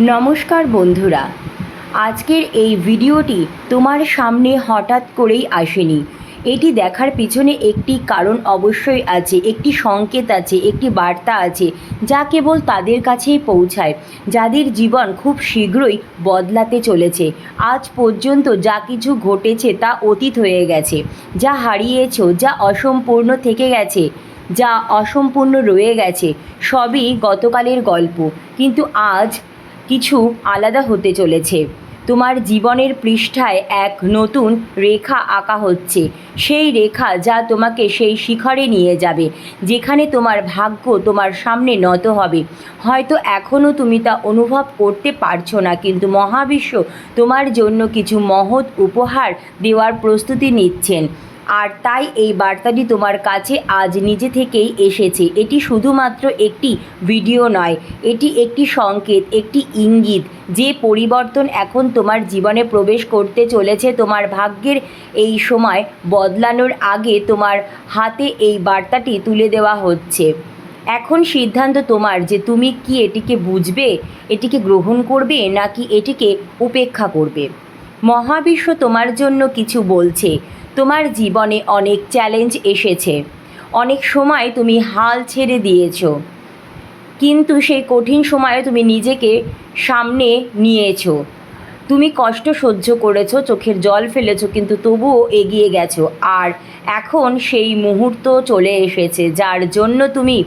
নমস্কার বন্ধুরা। আজকের এই ভিডিওটি তোমার সামনে হঠাৎ করেই আসেনি। এটি দেখার পিছনে একটি কারণ অবশ্যই আছে, একটি সংকেত আছে, একটি বার্তা আছে, যা কেবল তাদের কাছেই পৌঁছায়, যাদের জীবন খুব শীঘ্রই বদলাতে চলেছে। আজ পর্যন্ত যা কিছু ঘটেছে তা অতীত হয়ে গেছে, যা হারিয়েছ, যা অসম্পূর্ণ থেকে গেছে, যা অসম্পূর্ণ রয়ে গেছে, সবই গতকালের গল্প। কিন্তু আজ কিছু আলাদা হতে চলেছে। তোমার জীবনের পৃষ্ঠায় এক নতুন রেখা আঁকা হচ্ছে। সেই রেখা যা তোমাকে সেই শিখরে নিয়ে যাবে, যেখানে তোমার ভাগ্য তোমার সামনে নত হবে। হয়তো এখনও তুমি তা অনুভব করতে পারছ না, কিন্তু মহাবিশ্ব তোমার জন্য কিছু মহৎ উপহার দেওয়ার প্রস্তুতি নিচ্ছেন। আর তাই এই বার্তাটি তোমার কাছে আজ নিজে থেকেই এসেছে। এটি শুধুমাত্র একটি ভিডিও নয়, এটি একটি সংকেত, একটি ইঙ্গিত। যে পরিবর্তন এখন তোমার জীবনে প্রবেশ করতে চলেছে, তোমার ভাগ্যের এই সময় বদলানোর আগে তোমার হাতে এই বার্তাটি তুলে দেওয়া হচ্ছে। এখন সিদ্ধান্ত তোমার যে তুমি কি এটিকে বুঝবে, এটিকে গ্রহণ করবে নাকি এটিকে উপেক্ষা করবে। মহাবিশ্ব তোমার জন্য কিছু বলছে। তোমার জীবনে অনেক চ্যালেঞ্জ এসেছে। অনেক সময় তুমি হাল ছেড়ে দিয়েছ। কিন্তু সেই কঠিন সময়ে তুমি নিজেকে সামনে নিয়েছো। তুমি কষ্ট সহ্য করেছ, চোখের জল ফেলেছো, কিন্তু তবুও এগিয়ে গেছো। আর এখন সেই মুহূর্ত চলে এসেছে, যার জন্য তুমি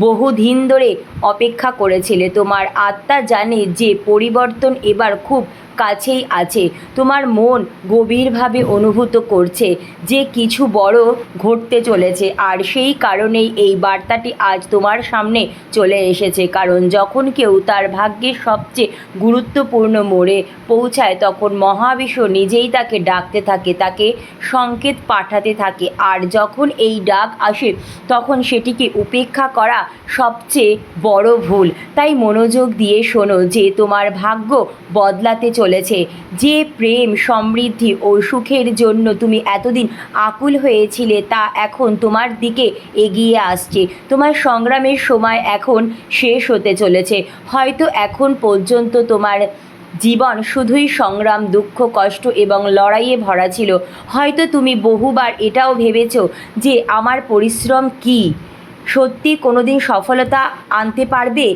বহুদিন ধরে অপেক্ষা করেছিলে। তোমার আত্মা জানে যে পরিবর্তন এবার খুব কাছেই আছে। তোমার মন গভীরভাবে অনুভূত করছে যে কিছু বড় ঘটতে চলেছে, আর সেই কারণেই এই বার্তাটি আজ তোমার সামনে চলে এসেছে। কারণ যখন কেউ তার ভাগ্যের সবচেয়ে গুরুত্বপূর্ণ মোড়ে পৌঁছায়, তখন মহাবিশ্ব নিজেই তাকে ডাকতে থাকে, তাকে সংকেত পাঠাতে থাকে। আর যখন এই ডাক আসে, তখন সেটিকে উপেক্ষা করা সবচেয়ে বড় ভুল। তাই মনোযোগ দিয়ে শোনো যে তোমার ভাগ্য বদলাতে চলেছে যে প্রেম সমৃদ্ধি ও সুখের জন্য তুমি এতদিন আকুল হয়েছিলে, তা এখন তোমার দিকে এগিয়ে আসছে। তোমার সংগ্রামের সময় এখন শেষ হতে চলেছে। হয়তো এখন পর্যন্ত তোমার জীবন শুধুই সংগ্রাম, দুঃখ, কষ্ট এবং লড়াইয়ে ভরা ছিল। হয়তো তুমি বহুবার এটাও ভেবেছো যে আমার পরিশ্রম কী? সত্যি কোনো দিন সফলতা আনতে পারবে?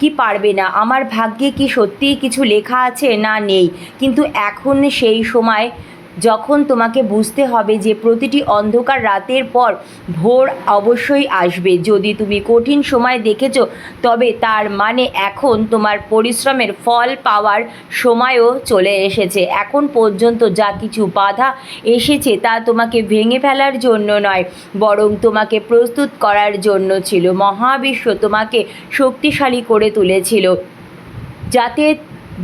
কি পারবে না? আমার ভাগ্যে কি সত্যিই কিছু লেখা আছে? না, নেই। কিন্তু এখন সেই সময় যখন তোমাকে বুঝতে হবে যে প্রতিটি অন্ধকার রাতের পর ভোর অবশ্যই আসবে। যদি তুমি কঠিন সময় দেখেছ, তবে তার মানে এখন তোমার পরিশ্রমের ফল পাওয়ার সময়ও চলে এসেছে। এখন পর্যন্ত যা কিছু বাধা এসেছে তা তোমাকে ভেঙে ফেলার জন্য নয়, বরং তোমাকে প্রস্তুত করার জন্য ছিল। মহাবিশ্ব তোমাকে শক্তিশালী করে তুলেছিল। যাতে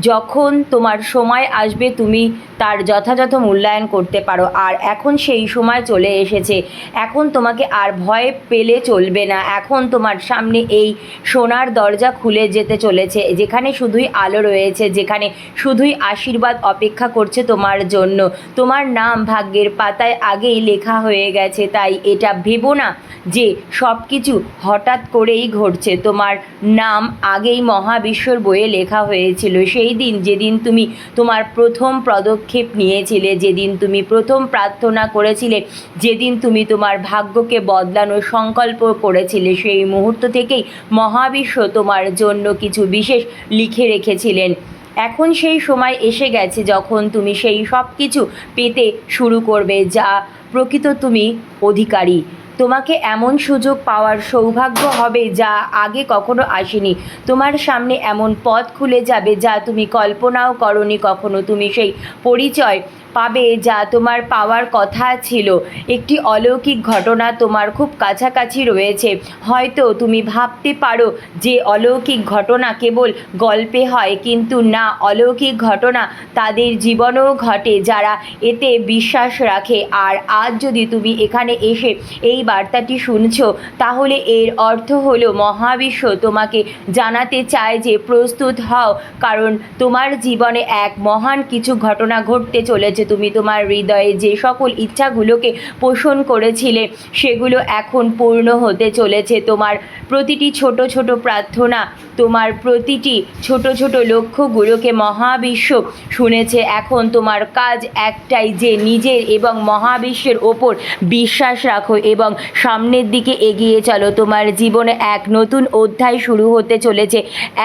যখন তোমার সময় আসবে, তুমি তার যথাযথ মূল্যায়ন করতে পারো। আর এখন সেই সময় চলে এসেছে। এখন তোমাকে আর ভয় পেলে চলবে না। এখন তোমার সামনে এই সোনার দরজা খুলে যেতে চলেছে। যেখানে শুধুই আলো রয়েছে, যেখানে শুধুই আশীর্বাদ অপেক্ষা করছে তোমার জন্য। তোমার নাম ভাগ্যের পাতায় আগেই লেখা হয়ে গেছে। তাই এটা ভেবো না যে সব কিছু হঠাৎ করেই ঘটছে। তোমার নাম আগেই মহাবিশ্বর বইয়ে লেখা হয়েছিল। সেই দিন, যেদিন তুমি তোমার প্রথম পদক্ষেপ নিয়েছিলে যেদিন তুমি প্রথম প্রার্থনা করেছিলে, যেদিন তুমি তোমার ভাগ্যকে বদলানোর সংকল্প করেছিলে, সেই মুহূর্ত থেকেই মহাবিশ্ব তোমার জন্য কিছু বিশেষ লিখে রেখেছিলেন। এখন সেই সময় এসে গেছে যখন তুমি সেই সব কিছু পেতে শুরু করবে, যা প্রকৃত তুমি অধিকারী। তোমাকে এমন সুযোগ পাওয়ার সৌভাগ্য হবে যা আগে কখনো আসেনি। তোমার সামনে এমন পথ খুলে যাবে যা তুমি কল্পনাও করনি কখনো। তুমি সেই পরিচয় পাবে যা তোমার পাওয়ার কথা ছিল। একটি অলৌকিক ঘটনা তোমার খুব কাছাকাছি রয়েছে। হয়তো তুমি ভাবতে পারো যে অলৌকিক ঘটনা কেবল গল্পে হয়, কিন্তু না, অলৌকিক ঘটনা তাদের জীবনেও ঘটে, যারা এতে বিশ্বাস রাখে। আর আজ যদি তুমি এখানে এসে এই বার্তাটি শুনছো, তাহলে এর অর্থ হলো, মহাবিশ্ব তোমাকে জানাতে চায় যে প্রস্তুত হও, কারণ তোমার জীবনে এক মহান কিছু ঘটনা ঘটতে চলেছে। তুমি তোমার হৃদয়ে যে সকল ইচ্ছাগুলোকে পোষণ করেছিলে, সেগুলো এখন পূর্ণ হতে চলেছে। তোমার প্রতিটি ছোট ছোট প্রার্থনা, তোমার প্রতিটি ছোট ছোট লক্ষ্যগুলোকে মহাবিশ্ব শুনেছে। এখন তোমার কাজ একটাই, যে নিজের এবং মহাবিশ্বের ওপর বিশ্বাস রাখো এবং সামনের দিকে এগিয়ে চলো। তোমার জীবনে এক নতুন অধ্যায় শুরু হতে চলেছে।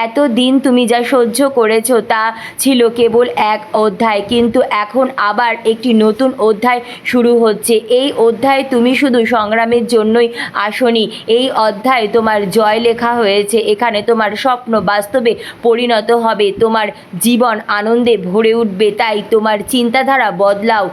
এত দিন তুমি যা সহ্য করেছ তা ছিল কেবল এক অধ্যায়, কিন্তু এখন আবার একটি নতুন অধ্যায় শুরু হচ্ছে। এই অধ্যায় তুমি শুধু সংগ্রামের জন্যই আসনি। এই অধ্যায় তোমার জয় লেখা হয়েছে। এখানে তোমার স্বপ্ন বাস্তবে পরিণত হবে। তোমার জীবন আনন্দে ভরে উঠবে। তাই তোমার চিন্তাধারা বদলাও।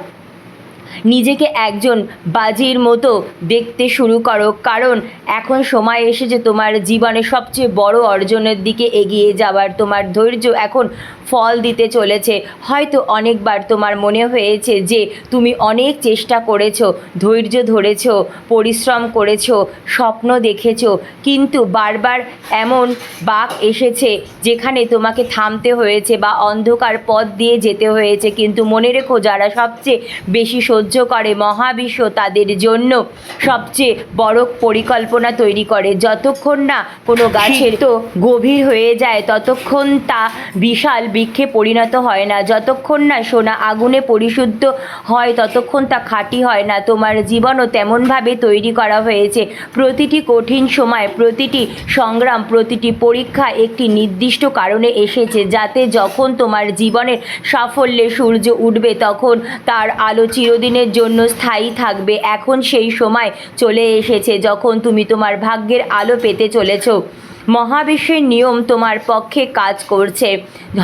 নিজেকে একজন বাজির মতো দেখতে শুরু করো, কারণ এখন সময় এসেছে তোমার জীবনে সবচেয়ে বড় অর্জনের দিকে এগিয়ে যাওয়ার তোমার ধৈর্য এখন ফল দিতে চলেছে। হয়তো অনেকবার তোমার মনে হয়েছে যে তুমি অনেক চেষ্টা করেছ, ধৈর্য ধরেছো, পরিশ্রম করেছ, স্বপ্ন দেখেছ, কিন্তু বারবার এমন বাক এসেছে যেখানে তোমাকে থামতে হয়েছে বা অন্ধকার পথ দিয়ে যেতে হয়েছে। কিন্তু মনে রেখো যারা সবচেয়ে বেশি সহ্য করে মহাবিশ্ব তাদের জন্য সবচেয়ে বড় পরিকল্পনা তৈরি করে। যতক্ষণ না কোনো গাছের তো গভীর হয়ে যায় ততক্ষণ তা বিশাল বৃক্ষে পরিণত হয় না। যতক্ষণ না সোনা আগুনে পরিশুদ্ধ হয় ততক্ষণ তা খাঁটি হয় না। তোমার জীবনও তেমনভাবে তৈরি করা হয়েছে। প্রতিটি কঠিন সময় প্রতিটি সংগ্রাম প্রতিটি পরীক্ষা একটি নির্দিষ্ট কারণে এসেছে যাতে যখন তোমার জীবনের সাফল্যে সূর্য উঠবে তখন তার আলো চিরদিনের জন্য স্থায়ী থাকবে। এখন সেই সময় চলে এসেছে যখন তুমি তোমার ভাগ্যের আলো পেতে চলেছ। মহাবিশ্বের নিয়ম তোমার পক্ষে কাজ করছে।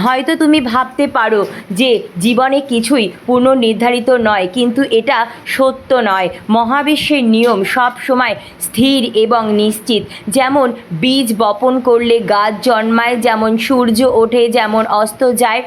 হয়তো তুমি ভাবতে পারো যে জীবনে কিছুই পুনর্নির্ধারিত নয়, কিন্তু এটা সত্য নয়। মহাবিশ্বের নিয়ম সব সময় স্থির এবং নিশ্চিত। যেমন বীজ বপন করলে গাছ জন্মায়, যেমন সূর্য ওঠে, যেমন অস্ত যায়,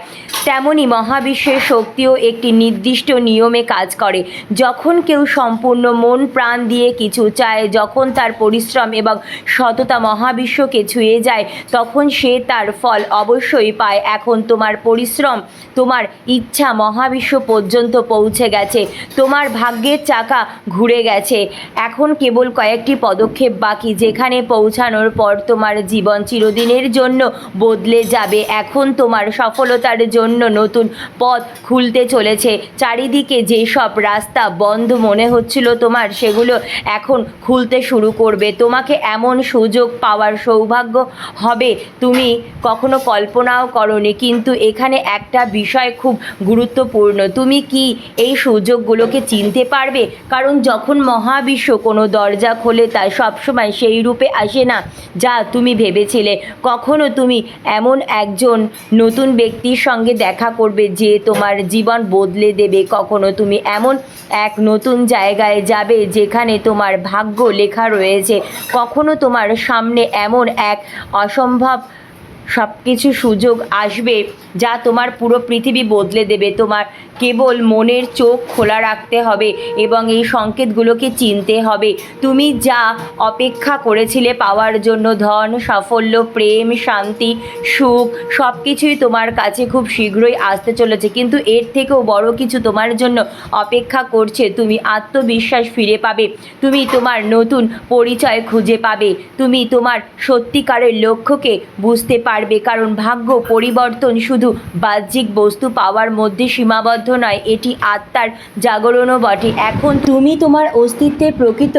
তেমনি মহাবিশ্বের শক্তিও একটি নির্দিষ্ট নিয়মে কাজ করে। যখন কেউ সম্পূর্ণ মন প্রাণ দিয়ে কিছু চায়, যখন তার পরিশ্রম এবং সততা মহাবিশ্বকে ছুঁয়ে যায়, তখন সে তার ফল অবশ্যই পায়। এখন তোমার পরিশ্রম, তোমার ইচ্ছা মহাবিশ্ব পর্যন্ত পৌঁছে গেছে। তোমার ভাগ্যের চাকা ঘুরে গেছে। এখন কেবল কয়েকটি পদক্ষেপ বাকি, যেখানে পৌঁছানোর পর তোমার জীবন চিরদিনের জন্য বদলে যাবে। এখন তোমার সফলতার জন্য নতুন পথ খুলতে চলেছে। চারিদিকে যেসব রাস্তা বন্ধ মনে হচ্ছিল তোমার, সেগুলো এখন খুলতে শুরু করবে। তোমাকে এমন সুযোগ পাওয়ার সৌভাগ্য হবে তুমি কখনো কল্পনাও করনি কিন্তু এখানে একটা বিষয় খুব গুরুত্বপূর্ণ। তুমি কি এই সুযোগগুলোকে চিনতে পারবে? কারণ যখন মহাবিশ্ব কোনো দরজা খোলে তা সবসময় সেই রূপে আসে না, যা তুমি ভেবেছিলে। কখনো তুমি এমন একজন নতুন ব্যক্তির সঙ্গে দেখা করবে যে তোমার জীবন বদলে দেবে? কখনো তুমি এমন এক নতুন জায়গায় যাবে যেখানে তোমার ভাগ্য লেখা রয়েছে? কখনো তোমার সামনে এমন এক অসম্ভব সব কিছু সুযোগ আসবে যা তোমার পুরো পৃথিবী বদলে দেবে। তোমার কেবল মনের চোখ খোলা রাখতে হবে এবং এই সংকেতগুলোকে চিনতে হবে। তুমি যা অপেক্ষা করেছিলে পাওয়ার জন্য ধন, সাফল্য, প্রেম, শান্তি, সুখ সব কিছুই তোমার কাছে খুব শীঘ্রই আসতে চলেছে। কিন্তু এর থেকেও বড় কিছু তোমার জন্য অপেক্ষা করছে। তুমি আত্মবিশ্বাস ফিরে পাবে। তুমি তোমার নতুন পরিচয় খুঁজে পাবে। তুমি তোমার সত্যিকারের লক্ষ্যকে বুঝতে পারবে। কারণ ভাগ্য, পরিবর্তন শুধু বাহ্যিক বস্তু পাওয়ার মধ্যে সীমাবদ্ধ নয় এটি আত্মার জাগরণও বটে। এখন তুমি তোমার অস্তিত্বের প্রকৃত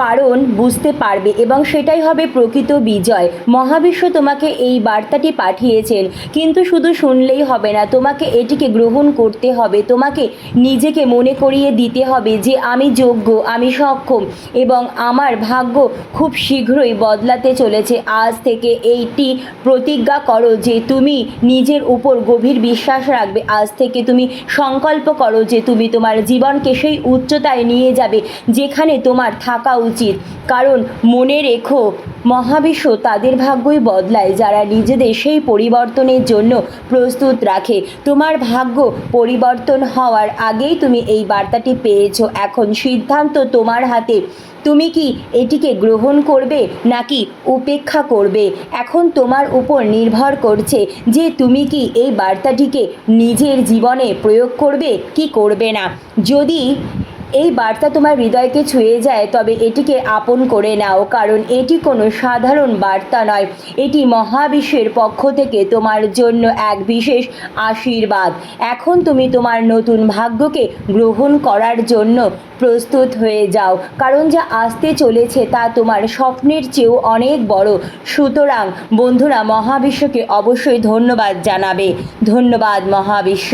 কারণ বুঝতে পারবে এবং সেটাই হবে প্রকৃত বিজয়। মহাবিশ্ব তোমাকে এই বার্তাটি পাঠিয়েছেন, কিন্তু শুধু শুনলেই হবে না, তোমাকে এটিকে গ্রহণ করতে হবে, তোমাকে নিজেকে মনে করিয়ে দিতে হবে যে আমি যোগ্য, আমি সক্ষম এবং আমার ভাগ্য খুব শীঘ্রই বদলাতে চলেছে। আজ থেকে এইটি প্রতিজ্ঞা করো যে তুমি নিজের উপর গভীর বিশ্বাস রাখবে। আজ থেকে তুমি সংকল্প করো যে তুমি তোমার জীবনকে সেই উচ্চতায় নিয়ে যাবে, যেখানে তোমার থাকা উচিত। কারণ মনে রেখো, মহাবিশ্ব তাদের ভাগ্যই বদলায়, যারা নিজেদের সেই পরিবর্তনের জন্য প্রস্তুত রাখে। তোমার ভাগ্য পরিবর্তন হওয়ার আগেই তুমি এই বার্তাটি পেয়েছ। এখন সিদ্ধান্ত তোমার হাতে। তুমি কি এটিকে গ্রহণ করবে নাকি উপেক্ষা করবে? এখন তোমার উপর নির্ভর করছে যে তুমি কি এই বার্তাটিকে নিজের জীবনে প্রয়োগ করবে কি করবে না। যদি এই বার্তা তোমার হৃদয়কে ছুঁয়ে যায়, তবে এটিকে আপন করে নাও, কারণ এটি কোনো সাধারণ বার্তা নয়। এটি মহাবিশ্বের পক্ষ থেকে তোমার জন্য এক বিশেষ আশীর্বাদ। এখন তুমি তোমার নতুন ভাগ্যকে গ্রহণ করার জন্য প্রস্তুত হয়ে যাও, কারণ যা আসতে চলেছে তা তোমার স্বপ্নের চেয়েও অনেক বড়। সুতরাং, বন্ধুরা, মহাবিশ্বকে অবশ্যই ধন্যবাদ জানাবে। ধন্যবাদ, মহাবিশ্ব।